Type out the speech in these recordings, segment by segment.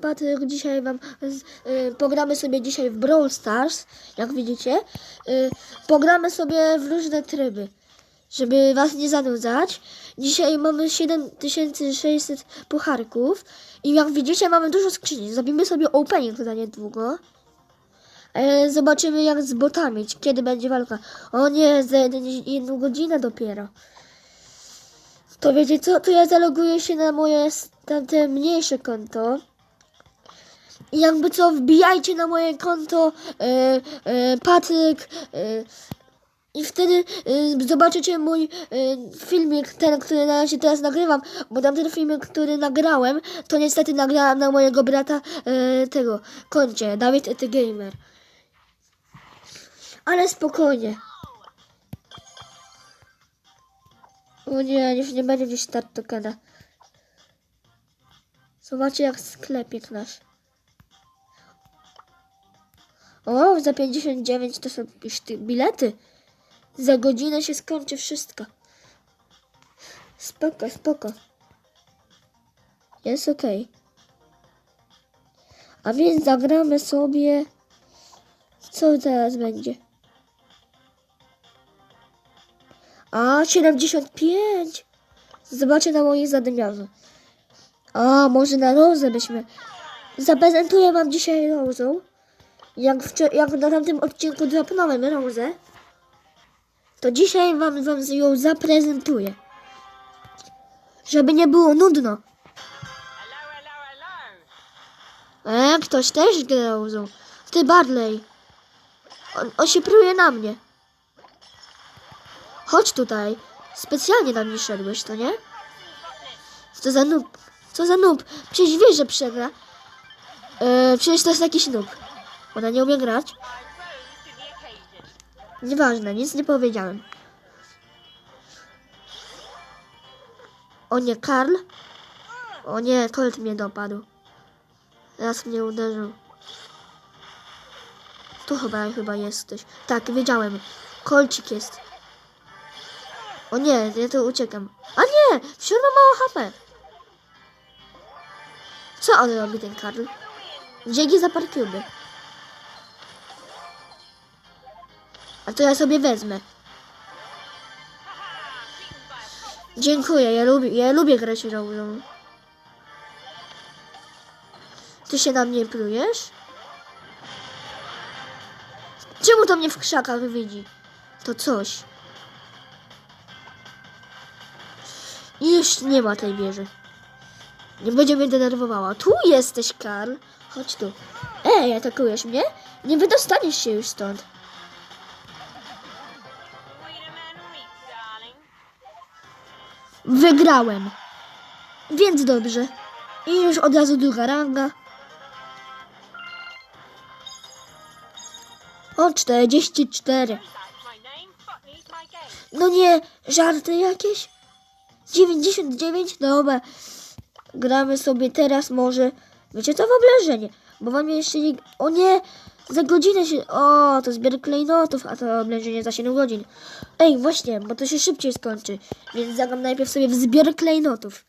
Patryk, dzisiaj wam z, y, pogramy sobie dzisiaj w Brawl Stars, jak widzicie. Y, pogramy sobie w różne tryby, żeby was nie zanudzać. Dzisiaj mamy 7600 pucharków i jak widzicie mamy dużo skrzyni. Zrobimy sobie opening za niedługo. E, zobaczymy jak z botami, kiedy będzie walka. O nie, za jeden, jedną godzinę dopiero. To wiecie co, to ja zaloguję się na moje tamte mniejsze konto. Jakby co, wbijajcie na moje konto e, e, Patryk e, i wtedy e, zobaczycie mój e, filmik, ten, który na razie teraz nagrywam, bo tamten filmik, który nagrałem, to niestety nagrałem na mojego brata e, tego koncie, Dawid Ety Gamer. Ale spokojnie. O nie, już nie będzie gdzieś start tokena. Zobaczcie jak sklepik nasz. O, za 59 to są już ty bilety. Za godzinę się skończy wszystko. Spoko, spoko. Jest okej. A więc zagramy sobie... Co teraz będzie? A, 75! Zobaczę na moje zadymiarze. A, może na Rozę byśmy... Zaprezentuję wam dzisiaj Rozą. Jak, jak na tamtym odcinku dropnąłem Rozę, to dzisiaj wam, wam ją zaprezentuję. Żeby nie było nudno. E, ktoś też gra Rozą. Ty Barley. On, on się pruje na mnie. Chodź tutaj. Specjalnie na mnie szedłeś, to nie? Co za noob? Co za noob? Przecież wiesz, że przegra. E, przecież to jest jakiś noob. Ona nie umie grać. Nieważne, nic nie powiedziałem. O nie, Karl? O nie, Colt mnie dopadł. Raz mnie uderzył. Tu chyba, chyba jesteś. Tak, wiedziałem. Kolcik jest. O nie, ja tu uciekam. A nie! Wciąż ma mało HP. Co on robi, ten Karl? Dzięki za parkiuby. A to ja sobie wezmę. Dziękuję, ja lubię, ja lubię grać rolą. Ty się na mnie plujesz? Czemu to mnie w krzakach widzi? To coś. I już nie ma tej wieży. Nie będzie mnie denerwowała. Tu jesteś, Karl. Chodź tu. Ej, atakujesz mnie? Nie wydostaniesz się już stąd. Wygrałem. Więc dobrze. I już od razu druga ranga. O, 44. That's my name. Fuck needs my game. No nie, żarty jakieś? 99? Dobra. Gramy sobie teraz może. Wiecie co w? Bo wam jeszcze nie... O nie! Za godzinę się... O, to zbiór klejnotów, a to oblężenie za 7 godzin. Ej, właśnie, bo to się szybciej skończy. Więc zagram najpierw sobie w zbiór klejnotów.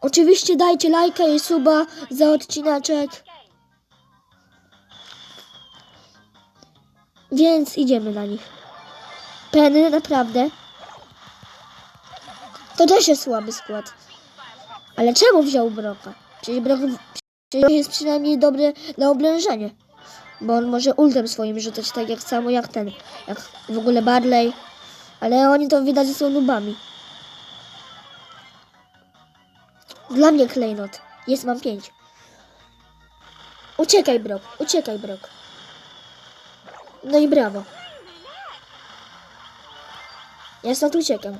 Oczywiście dajcie lajka i suba za odcinaczek. Więc idziemy na nich. Penny, naprawdę. To też jest słaby skład. Ale czemu wziął Broka? Brok przecież jest przynajmniej dobry na oblężenie. Bo on może ultem swoim rzucać tak jak samo jak ten. Jak w ogóle Barley. Ale oni to widać są nubami. Dla mnie klejnot. Jest, mam pięć. Uciekaj, Brok. Uciekaj, Brok. No i brawo. Ja stąd uciekam.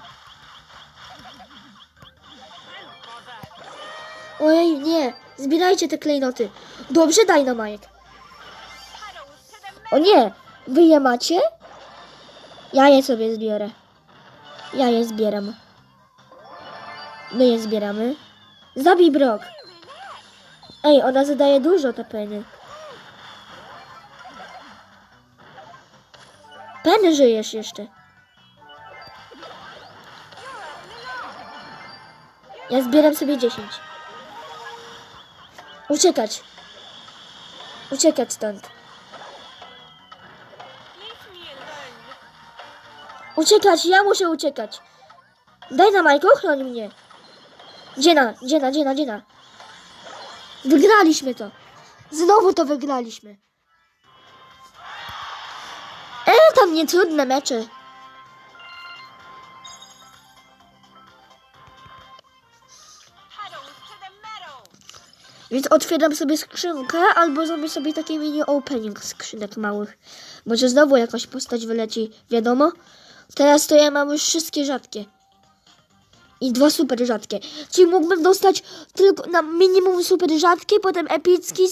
Ojej, nie. Zbierajcie te klejnoty. Dobrze, daj na majek. O nie. Wy je macie? Ja je sobie zbiorę. Ja je zbieram. My je zbieramy. Zabij Brok. Ej, ona zadaje dużo te peny. Pen żyjesz jeszcze. Ja zbieram sobie 10. Uciekać. Uciekać stąd. Uciekać, ja muszę uciekać. Daj na Majko, ochroń mnie. Dziena, dziena, dziena, dziena. Wygraliśmy to. Znowu to wygraliśmy. E, tam nie trudne mecze. Więc otwieram sobie skrzynkę albo zrobię sobie taki mini opening skrzynek małych. Może znowu jakaś postać wyleci, wiadomo? Teraz to ja mam już wszystkie rzadkie. I dwa super rzadkie. Czyli mógłbym dostać tylko na minimum super rzadkie, potem epicki,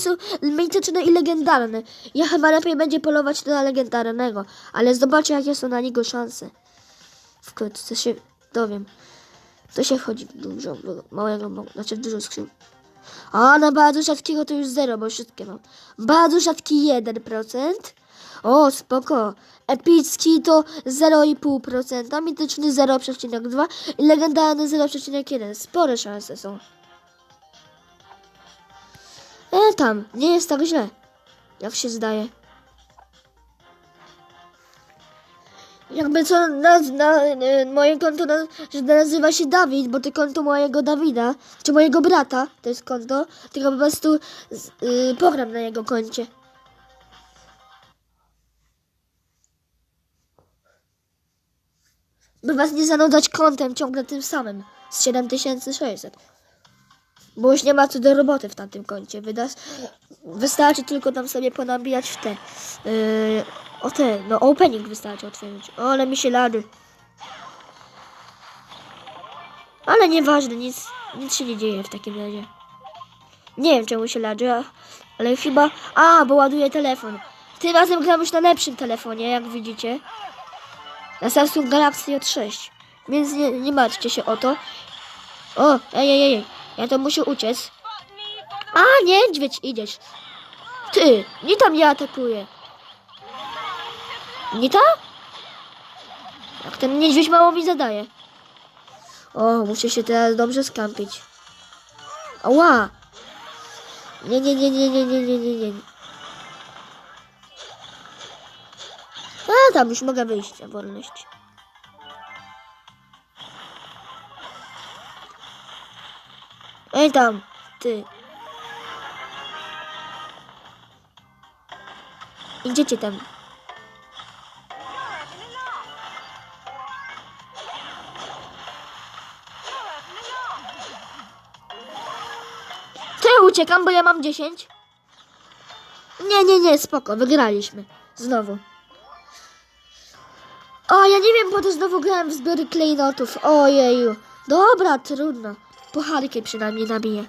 mityczny i legendarny. Ja chyba lepiej będzie polować na legendarnego, ale zobaczę jakie są na niego szanse. Wkrótce się dowiem. To się wchodzi w dużo, w małego, znaczy w dużą skrzynkę. A na bardzo rzadkiego to już zero, bo wszystkie mam. Bardzo rzadki 1%. O, spoko. Epicki to 0,5%, mityczny 0,2 i legendarny 0,1. Spore szanse są. E, tam, nie jest tak źle. Jak się zdaje. Jakby co, na, na, e, moje konto na, że nazywa się Dawid, bo to konto mojego Dawida, czy mojego brata, to jest konto, tylko po prostu z, y, pogram na jego koncie. By was nie zanudzać kontem ciągle tym samym, z 7600. Bo już nie ma co do roboty w tamtym koncie. Wyda, wystarczy tylko tam sobie ponabijać w te. Yy, o te, no opening wystarczy otworzyć. O, ale mi się lady. Ale nieważne, nic, nic się nie dzieje w takim razie. Nie wiem czemu się lady, ale chyba... A, bo ładuję telefon. Tym razem gram już na lepszym telefonie, jak widzicie. Na Samsung Galaxy J6. Więc nie, nie martwcie się o to. O, ej, ej, ej. Ja to muszę uciec. A, niedźwiedź, idziesz. Ty, nie tam ja atakuję. Nie ta? Jak ten niedźwiedź mało mi zadaje. O, muszę się teraz dobrze skampić. Ała! Nie, nie, nie, nie, nie, nie, nie, nie, nie. A, tam już mogę wyjść na wolność. Ej tam, ty. Idziecie tam. Uciekam, bo ja mam 10. Nie, nie, nie, spoko, wygraliśmy. Znowu. O, ja nie wiem, bo to znowu grałem w zbiory klejnotów. Ojeju. Dobra, trudno. Pucharkę przynajmniej nabiję.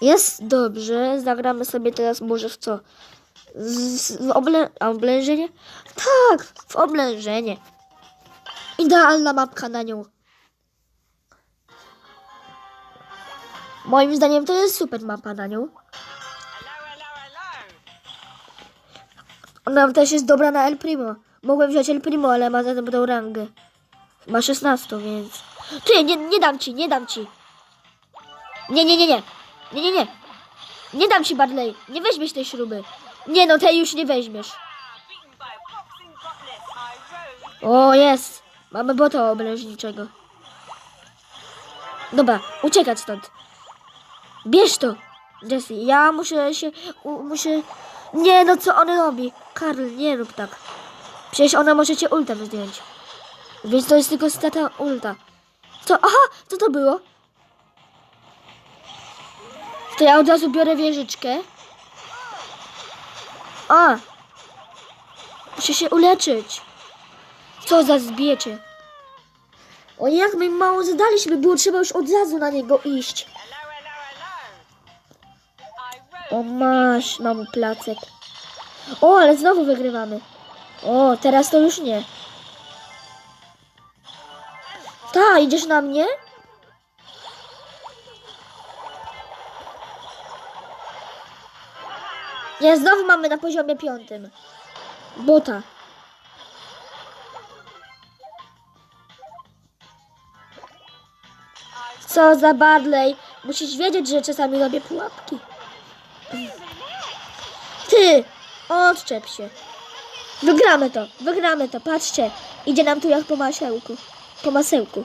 Jest dobrze, zagramy sobie teraz może w co? Z, w oblężenie? Tak, w oblężenie. Idealna mapka na nią. Moim zdaniem to jest super mapa na nią. Ona też jest dobra na El Primo. Mogłem wziąć El Primo, ale ma za dobrą rangę. Ma 16, więc... Ty, nie, nie dam ci, nie dam ci. Nie, nie, nie, nie. Nie, nie, nie. Nie dam ci Barley. Nie weźmiesz tej śruby. Nie no, tej już nie weźmiesz. O, jest. Mamy bota oblężniczego. Dobra, uciekać stąd. Bierz to. Jesse, ja muszę się... U, muszę... Nie, no co on robi? Karl, nie rób tak. Przecież ona może cię ultem zdjąć. Więc to jest tylko strata ulta. Co? Aha, co to było? To ja od razu biorę wieżyczkę. A! Muszę się uleczyć. Co za zbiecie. O jak my mało zadaliśmy, było trzeba już od razu na niego iść. O masz, mam placek. O, ale znowu wygrywamy. O, teraz to już nie. Ta, idziesz na mnie? Nie, znowu mamy na poziomie piątym. Bota. Co za Barley. Musisz wiedzieć, że czasami robię pułapki. Ty! Odczep się. Wygramy to, wygramy to, patrzcie. Idzie nam tu jak po masełku. Po masełku.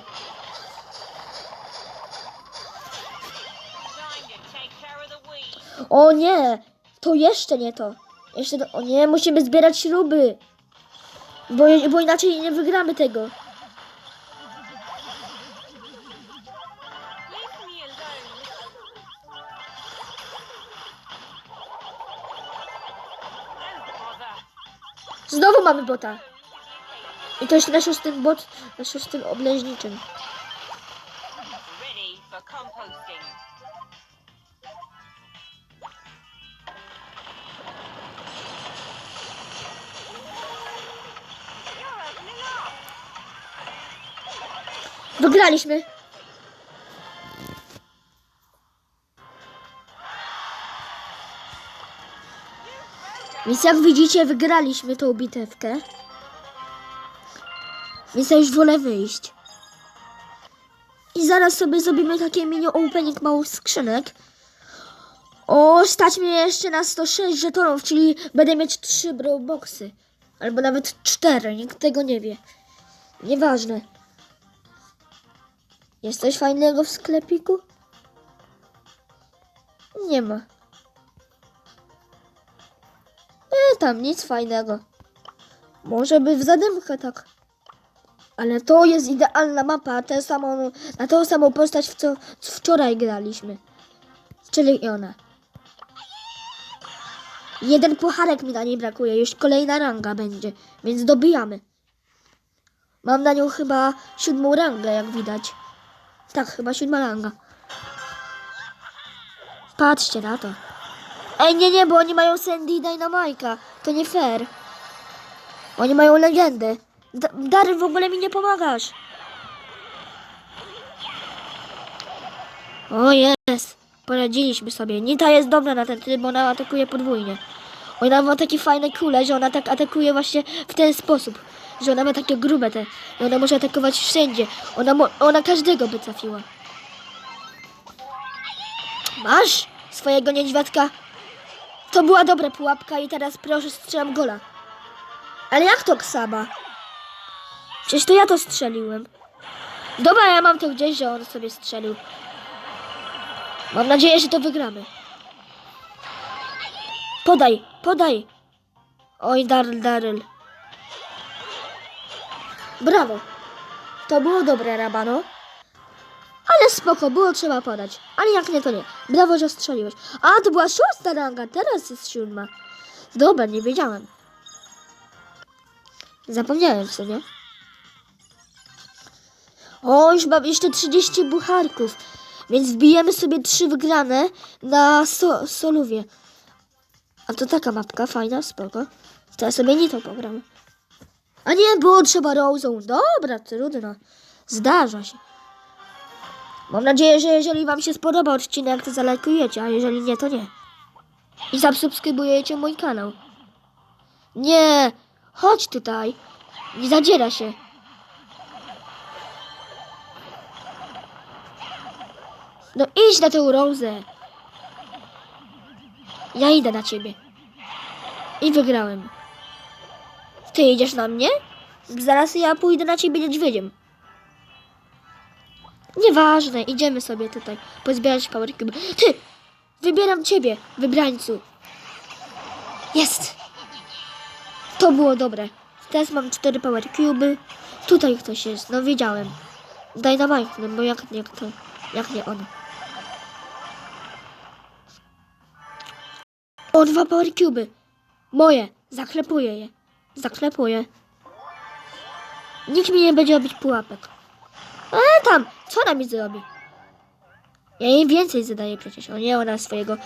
O nie! To jeszcze nie to. Jeszcze to, o nie, musimy zbierać śruby. Bo, bo inaczej nie wygramy tego. Mamy bota. I to jeszcze na szóstym bot, na szóstym obleżniczym. Wygraliśmy. Więc jak widzicie, wygraliśmy tą bitewkę. Więc ja już wolę wyjść. I zaraz sobie zrobimy takie mini opening małych skrzynek. O, stać mnie jeszcze na 106 żetonów, czyli będę mieć 3 boxy. Albo nawet 4, nikt tego nie wie. Nieważne. Jest coś fajnego w sklepiku? Nie ma. Tam nic fajnego. Może by w zadymkę tak. Ale to jest idealna mapa, tę samą, na tą samą postać, w co co wczoraj graliśmy. Czyli ona. Jeden pucharek mi na niej brakuje, już kolejna ranga będzie, więc dobijamy. Mam na nią chyba siódmą rangę, jak widać. Tak, chyba siódma ranga. Patrzcie na to. Ej, nie, nie, bo oni mają Sandy i Dynamite'a. To nie fair. Oni mają legendę. D w ogóle mi nie pomagasz. O, jest. Poradziliśmy sobie. Nita jest dobra na ten tryb, bo ona atakuje podwójnie. Ona ma takie fajne kule, że ona tak atakuje właśnie w ten sposób. Że ona ma takie grube te. I ona może atakować wszędzie. Ona, ona każdego by trafiła. Masz swojego niedźwiadka. To była dobra pułapka i teraz proszę strzelam gola. Ale jak to Ksaba? Przecież to ja to strzeliłem. Dobra, ja mam to gdzieś, że on sobie strzelił. Mam nadzieję, że to wygramy. Podaj, podaj. Oj, Daryl, Daryl. Brawo. To było dobre, Rabano. Ale spoko, było trzeba podać. Ale jak nie, to nie. Brawo, że strzeliłeś. A, to była szósta ranga, teraz jest siódma. Dobra, nie wiedziałem. Zapomniałem w sumie. O, już mam jeszcze 30 bucharków. Więc wbijemy sobie trzy wygrane na so Soluwie. A to taka mapka, fajna, spoko. Ja sobie nie to pogram. A nie, było trzeba Rose'ą. Dobra, trudno. Zdarza się. Mam nadzieję, że jeżeli Wam się spodoba odcinek, to zalajkujecie, a jeżeli nie, to nie. I zasubskrybujecie mój kanał. Nie, chodź tutaj. Nie zadziera się. No idź na tę rozę. Ja idę na ciebie. I wygrałem. Ty idziesz na mnie? Zaraz ja pójdę na ciebie niedźwiedziem. Nieważne, idziemy sobie tutaj pozbierać power cube. Ty! Wybieram ciebie, wybrańcu. Jest! To było dobre. Teraz mam cztery power cube. Tutaj ktoś jest, no wiedziałem. Dynamite, no bo jak nie kto, jak nie on. O, dwa power cube. Moje, zaklepuję je. Zaklepuję. Nikt mi nie będzie robić pułapek. E, tam, co ona mi zrobi? Ja jej więcej zadaję przecież. O nie, ona swojego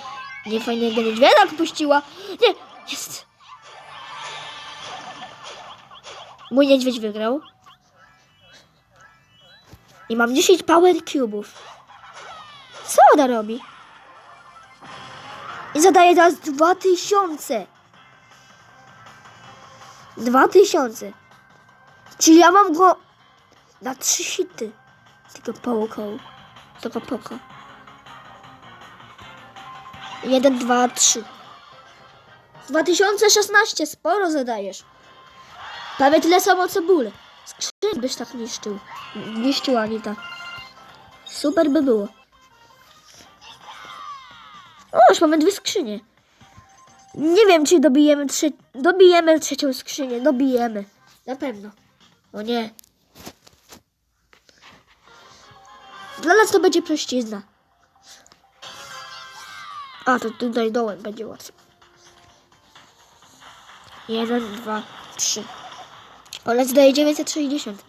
niefajnego niedźwiada puściła. Nie, jest. Mój niedźwiedź wygrał. I mam 10 power cubów. Co ona robi? I zadaje teraz 2000. 2000. Czyli ja mam go na trzy hity. Tylko połkoł. Tylko poko. Jeden, dwa, trzy. 2016, sporo zadajesz. Prawie tyle samo co ból. Skrzyń byś tak niszczył. Niszczyła Anita. Super by było. O, już mamy dwie skrzynie. Nie wiem, czy dobijemy, trze dobijemy trzecią skrzynię. Dobijemy. Na pewno. O nie. Dla nas to będzie prościzna. A, to tutaj dołem będzie łatwiej. Jeden, dwa, trzy. Ona zadaje 960.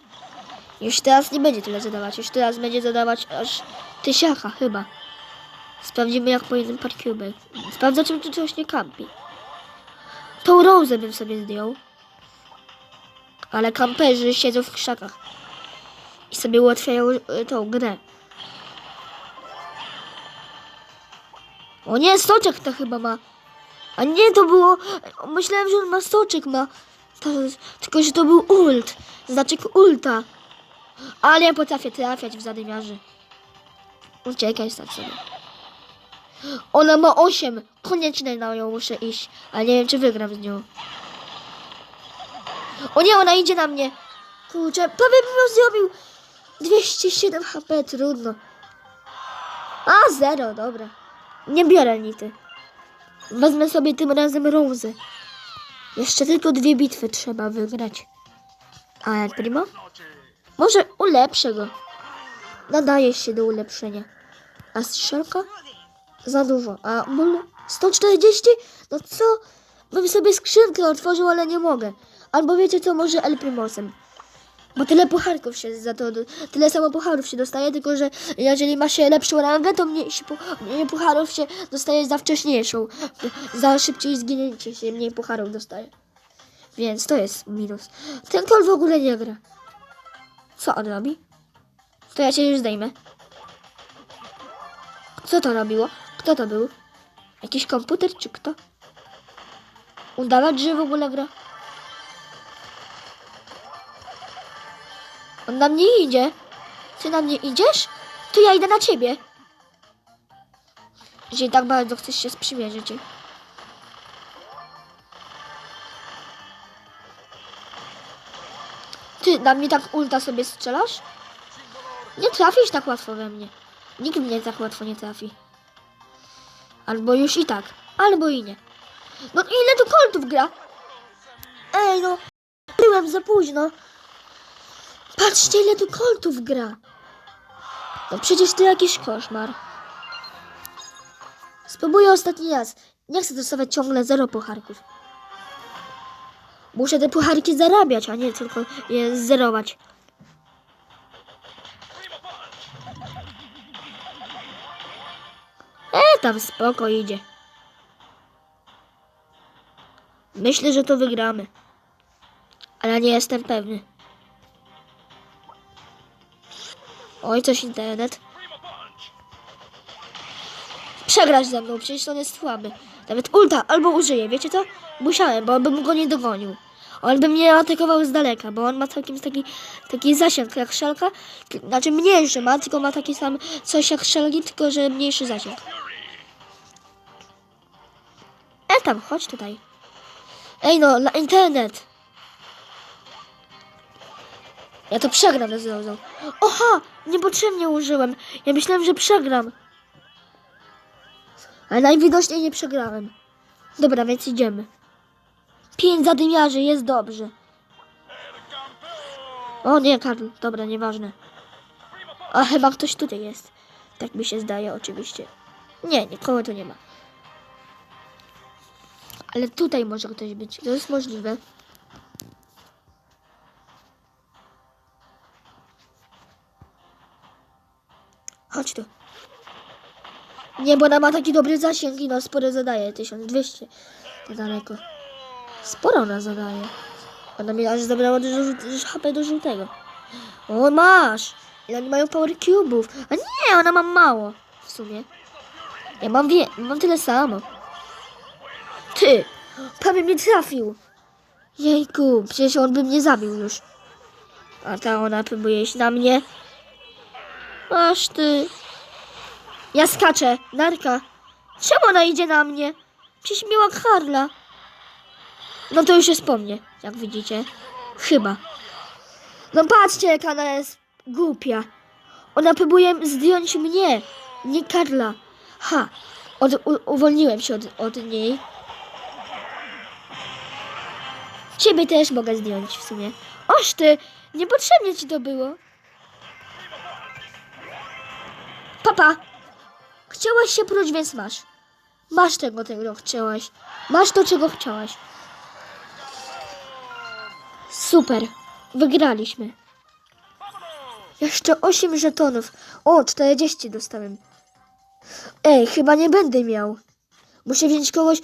Już teraz nie będzie tyle zadawać. Już teraz będzie zadawać aż tysiaka chyba. Sprawdzimy jak po jednym parcube. Sprawdzę czy tu coś nie kampi. Tą Rose bym sobie zdjął. Ale kamperzy siedzą w krzakach. I sobie ułatwiają y, tą grę. O nie, stoczek to chyba ma. A nie, to było... Myślałem, że on ma stoczek, ma... To, tylko, że to był ult. Znaczek ulta. Ale ja potrafię trafiać w zadymiarzy. Uciekaj stąd sobie. Ona ma 8. Koniecznie na nią muszę iść. Ale nie wiem, czy wygram z nią. O nie, ona idzie na mnie. Kurczę, prawie bym zrobił. 207 HP, trudno. A, zero, dobra. Nie biorę nity. Wezmę sobie tym razem Rose. Jeszcze tylko dwie bitwy trzeba wygrać. A jak primo? Może ulepszę go. Nadaje się do ulepszenia. A strzelka? Za dużo. A ból 140? No co? Bym sobie skrzynkę otworzył, ale nie mogę. Albo wiecie co, może El Primosem. Bo tyle pucharków się za to, tyle samo pucharów się dostaje, tylko że jeżeli ma się lepszą rangę, to mniej, się, mniej pucharów się dostaje za wcześniejszą. Za szybciej zginięcie się mniej pucharów dostaje. Więc to jest minus. Ten kol w ogóle nie gra. Co on robi? To ja się już zdejmę. Co to robiło? Kto to był? Jakiś komputer czy kto? Udawać, że w ogóle gra? On na mnie idzie. Ty na mnie idziesz? To ja idę na ciebie. Jeżeli tak bardzo chcesz się sprzymierzyć. Ty na mnie tak ulta sobie strzelasz? Nie trafisz tak łatwo we mnie. Nikt mnie tak łatwo nie trafi. Albo już i tak, albo i nie. No ile tu koltów gra? Ej no, byłem za późno. Patrzcie ile tu koltów gra. No przecież to jakiś koszmar. Spróbuję ostatni raz. Nie chcę dostawać ciągle zero pucharków. Muszę te pucharki zarabiać, a nie tylko je zerować. E, tam spoko idzie. Myślę, że to wygramy. Ale nie jestem pewny. Oj, coś internet. Przegrać ze mną, przecież on jest słaby. Nawet ulta albo użyję, wiecie co? Musiałem, bo bym go nie dogonił. On by mnie atakował z daleka, bo on ma całkiem taki, taki zasięg jak szelka. Znaczy mniejszy ma, tylko ma taki sam coś jak szelgi, tylko że mniejszy zasięg. E tam, chodź tutaj. Ej no, internet. Ja to przegram z Rozą. Oha! Niepotrzebnie użyłem. Ja myślałem, że przegram. Ale najwidoczniej nie przegrałem. Dobra, więc idziemy. Pięć zadymiarzy, jest dobrze. O nie, Karl, dobra, nieważne. A chyba ktoś tutaj jest. Tak mi się zdaje, oczywiście. Nie, nikogo tu nie ma. Ale tutaj może ktoś być. To jest możliwe. Chodź tu. Nie, bo ona ma taki dobry zasięg i no sporo zadaje. 1200. To daleko. Sporo ona zadaje. Ona mi aż zabrała dużo, HP do żółtego. O, masz! Ile oni mają power cube'ów? A nie, ona ma mało. W sumie. Ja mam wie, mam tyle samo. Ty! Prawie mnie trafił. Jejku, przecież on by mnie zabił już. A ta ona próbuje iść na mnie. Masz ty. Ja skaczę. Narka. Czemu ona idzie na mnie? Przecież miała Karla. No to już jest po mnie, jak widzicie. Chyba. No patrzcie, jak ona jest głupia. Ona próbuje zdjąć mnie, nie Karla. Ha, od, u, uwolniłem się od, od niej. Ciebie też mogę zdjąć w sumie. Oż ty, niepotrzebnie ci to było. Papa, chciałaś się pruć, więc masz. Masz tego, czego chciałaś. Masz to, czego chciałaś. Super, wygraliśmy. Jeszcze 8 żetonów. O, 40 dostałem. Ej, chyba nie będę miał. Muszę wziąć kogoś,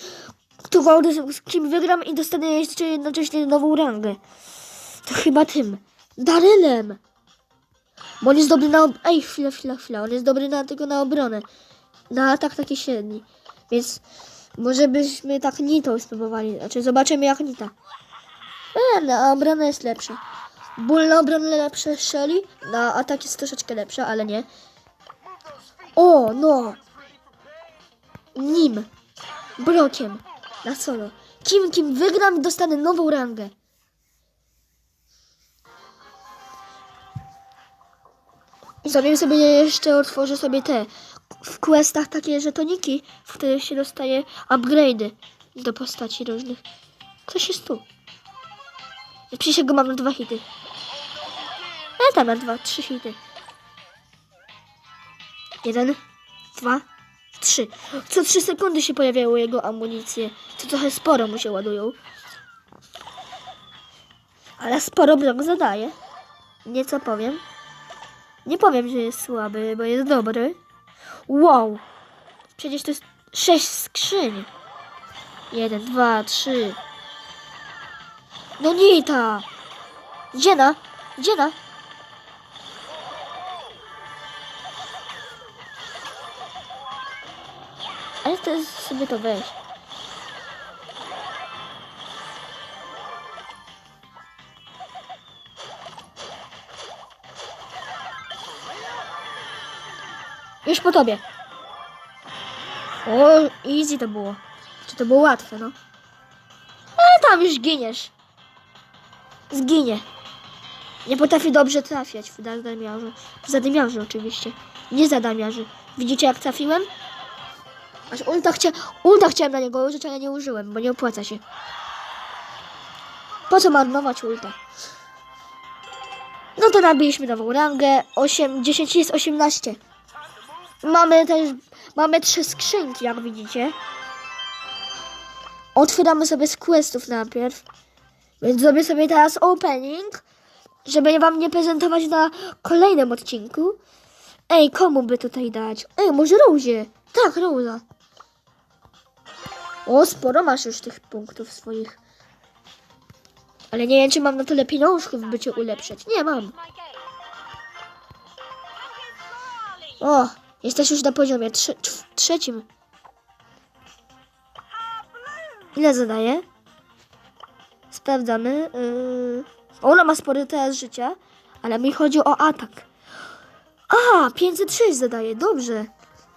kto, z kim wygram i dostanę jeszcze jednocześnie nową rangę. To chyba tym. Darylem. Bo on jest dobry na... Ob- Ej, chwila, chwila, chwila. On jest dobry na, tylko na obronę. Na atak taki średni. Więc może byśmy tak Nitą spróbowali. Znaczy zobaczymy jak Nita. E, na obronę jest lepsza. Ból na obronę lepsze Shelly. Na atak jest troszeczkę lepsza, ale nie. O, no. Nim. Brokiem. Na solo. Kim, kim wygram, dostanę nową rangę. I sobie jeszcze otworzę sobie te w questach takie żetoniki, w których się dostaje upgrade'y do postaci różnych. Ktoś jest tu. Ja przecież go mam na dwa hity. Ja tam na dwa, trzy hity. Jeden, dwa, trzy. Co trzy sekundy się pojawiają jego amunicje. To trochę sporo mu się ładują. Ale sporo blok zadaje. Nieco powiem. Nie powiem, że jest słaby, bo jest dobry. Wow! Przecież to jest sześć skrzyń. Jeden, dwa, trzy. No nie ta! Dziena! Dziena! Ale to jest sobie to weź. Już po tobie. O, easy to było. Czy to było łatwe, no? Ale tam już giniesz. Zginie. Nie potrafi dobrze trafiać w zadymiarzu. W zadymiarzu oczywiście. Nie zadamiarzy. Widzicie jak trafiłem? Aż ulta, chcia... ulta chciałem na niego użyć, ale nie użyłem, bo nie opłaca się. Po co marnować ulta? No to nabiliśmy nową rangę. 8, 10 jest 18. Mamy też, mamy trzy skrzynki, jak widzicie. Otwieramy sobie z questów najpierw. Więc zrobię sobie teraz opening, żeby wam nie prezentować na kolejnym odcinku. Ej, komu by tutaj dać? Ej, może Rosie? Tak, Rosa. O, sporo masz już tych punktów swoich. Ale nie wiem, czy mam na tyle pieniążków, by cię ulepszyć. Nie mam. O, jesteś już na poziomie trze trz- trzecim. Ile zadaje? Sprawdzamy. Yy... Ona ma spory teraz życia, ale mi chodzi o atak. A, 506 zadaje, dobrze.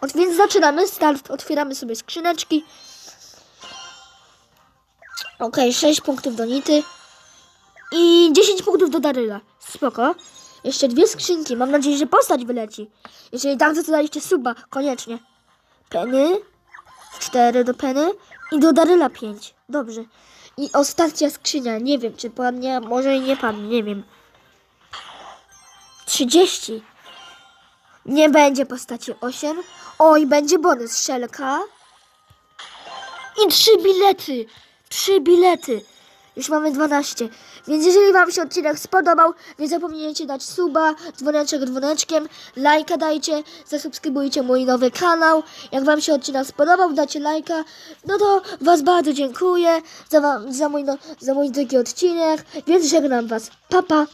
Od, więc zaczynamy start. Otwieramy sobie skrzyneczki. Okej, 6 punktów do Nity. I 10 punktów do Daryla. Spoko. Jeszcze dwie skrzynki. Mam nadzieję, że postać wyleci. Jeżeli tak, to daliście suba. Koniecznie. Penny. 4 do Penny. I do Daryla 5. Dobrze. I ostatnia skrzynia. Nie wiem, czy padnie. Może i nie padnie. Nie wiem. 30. Nie będzie postaci 8. Oj, będzie bonus. Szelka. I trzy bilety. Trzy bilety. Już mamy 12. Więc jeżeli Wam się odcinek spodobał, nie zapomnijcie dać suba, dzwoneczek dzwoneczkiem, lajka dajcie, zasubskrybujcie mój nowy kanał. Jak Wam się odcinek spodobał, dacie lajka, no to Was bardzo dziękuję za, wam, za, mój, no, za mój drugi odcinek, więc żegnam Was. Pa, pa.